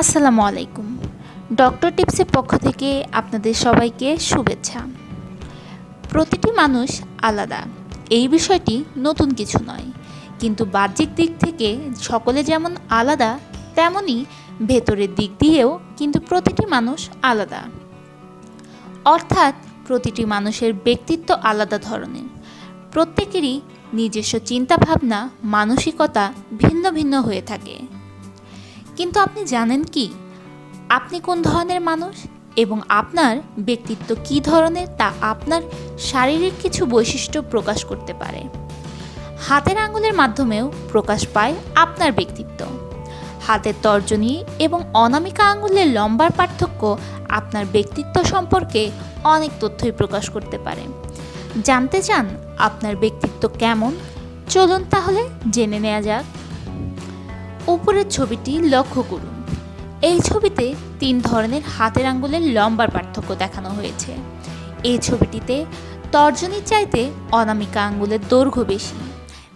আসসালামু আলাইকুম। ডক্টর টিপসের পক্ষ থেকে আপনাদের সবাইকে শুভেচ্ছা। প্রতিটি মানুষ আলাদা, এই বিষয়টি নতুন কিছু নয়। কিন্তু বাহ্যিক দিক থেকে সকলে যেমন আলাদা তেমনি ভেতরের দিক দিয়েও কিন্তু প্রতিটি মানুষ আলাদা। অর্থাৎ প্রতিটি মানুষের ব্যক্তিত্ব আলাদা ধরনের। প্রত্যেকেরই নিজস্ব চিন্তাভাবনা, মানসিকতা ভিন্ন ভিন্ন হয়ে থাকে। কিন্তু আপনি জানেন কি? আপনি কোন ধরনের মানুষ এবং আপনার ব্যক্তিত্ব কী ধরনের তা আপনার শারীরিক কিছু বৈশিষ্ট্য প্রকাশ করতে পারে। হাতের আঙুলের মাধ্যমেও প্রকাশ পায় আপনার ব্যক্তিত্ব। হাতের তর্জনী এবং অনামিকা আঙুলের লম্বার পার্থক্য আপনার ব্যক্তিত্ব সম্পর্কে অনেক তথ্যই প্রকাশ করতে পারে। জানতে চান আপনার ব্যক্তিত্ব কেমন? চলুন তাহলে জেনে নেওয়া যাক। উপরের ছবিটি লক্ষ্য করুন। এই ছবিতে তিন ধরনের হাতের আঙ্গুলের লম্বার পার্থক্য দেখানো হয়েছে। এই ছবিটিতে তর্জনীর চাইতে অনামিকা আঙ্গুলের দৈর্ঘ্য বেশি।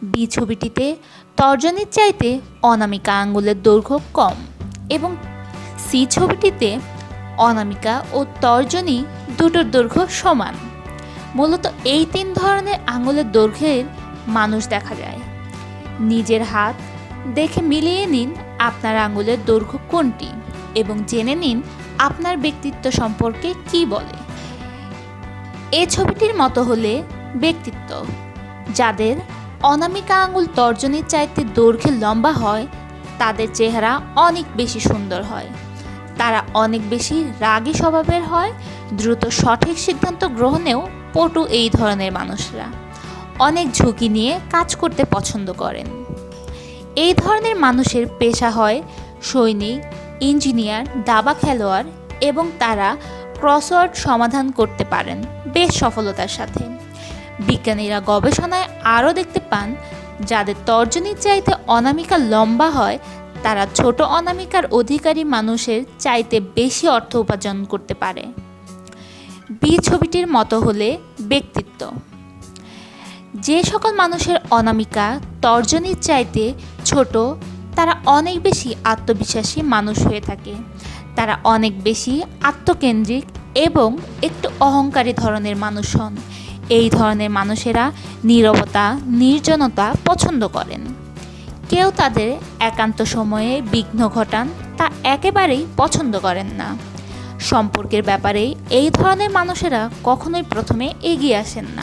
বি ছবিটিতে তর্জনীর চাইতে অনামিকা আঙ্গুলের দৈর্ঘ্য কম। এবং সি ছবিটিতে অনামিকা ও তর্জনী দুটোর দৈর্ঘ্য সমান। মূলত এই তিন ধরনের আঙুলের দৈর্ঘ্যের মানুষ দেখা যায়। নিজের হাত দেখে মিলিয়ে নিন আপনার আঙুলের দৈর্ঘ্য কোনটি এবং জেনে নিন আপনার ব্যক্তিত্ব সম্পর্কে কি বলে। এ ছবিটির মতো হলে ব্যক্তিত্ব, যাদের অনামিকা আঙুল তর্জনীর চাইতে দৈর্ঘ্যে লম্বা হয়, তাদের চেহারা অনেক বেশি সুন্দর হয়। তারা অনেক বেশি রাগী স্বভাবের হয়, দ্রুত সঠিক সিদ্ধান্ত গ্রহণেও পটু এই ধরনের মানুষরা। অনেক ঝুঁকি নিয়ে কাজ করতে পছন্দ করেন। এই ধরনের মানুষের পেশা হয় সৈনিক, ইঞ্জিনিয়ার, দাবা খেলোয়াড় এবং তারা ক্রসওয়ার্ড সমাধান করতে পারেন বেশ সফলতার সাথে। বিজ্ঞানীরা গবেষণায় আরও দেখতে পান, যাদের তর্জনীর চাইতে অনামিকা লম্বা হয়, তারা ছোট অনামিকার অধিকারী মানুষের চাইতে বেশি অর্থ উপার্জন করতে পারে। বি ছবিটির মতো হলে ব্যক্তিত্ব। যে সকল মানুষের অনামিকা তর্জনীর চাইতে ছোট, তারা অনেক বেশি আত্মবিশ্বাসী মানুষ হয়ে থাকে। তারা অনেক বেশি আত্মকেন্দ্রিক এবং একটু অহংকারী ধরনের মানুষ হন। এই ধরনের মানুষেরা নীরবতা, নির্জনতা পছন্দ করেন। কেউ তাদের একান্ত সময়ে বিঘ্ন ঘটান, তা একেবারেই পছন্দ করেন না। সম্পর্কের ব্যাপারে এই ধরনের মানুষেরা কখনোই প্রথমে এগিয়ে আসেন না।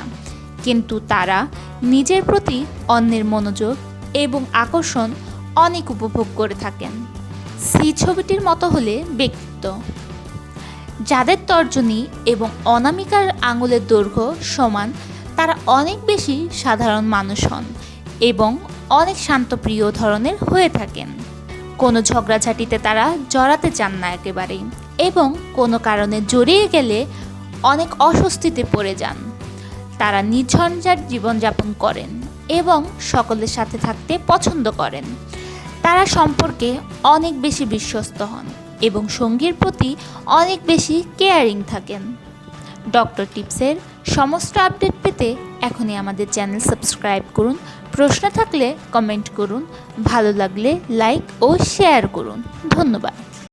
কিন্তু তারা নিজের প্রতি অন্যের মনোযোগ এবং আকর্ষণ অনেক উপভোগ করে থাকেন। সি ছবিটির মতো হলে ব্যক্তিত্ব। যাদের তর্জনী এবং অনামিকার আঙুলের দৈর্ঘ্য সমান, তারা অনেক বেশি সাধারণ মানুষ হন এবং অনেক শান্তপ্রিয় ধরনের হয়ে থাকেন। কোনো ঝগড়াঝাটিতে তারা জড়াতে চান না একেবারেই এবং কোনো কারণে জড়িয়ে গেলে অনেক অস্বস্তিতে পড়ে যান। তারা নির্ঝঞ্ঝাট জীবনযাপন করেন এবং সকলের সাথে থাকতে পছন্দ করেন। তারা সম্পর্কে অনেক বেশি বিশ্বস্ত হন এবং সঙ্গীর প্রতি অনেক বেশি কেয়ারিং থাকেন। ডক্টর টিপসের সমস্ত আপডেট পেতে এখনই আমাদের চ্যানেল সাবস্ক্রাইব করুন। প্রশ্ন থাকলে কমেন্ট করুন। ভালো লাগলে লাইক ও শেয়ার করুন। ধন্যবাদ।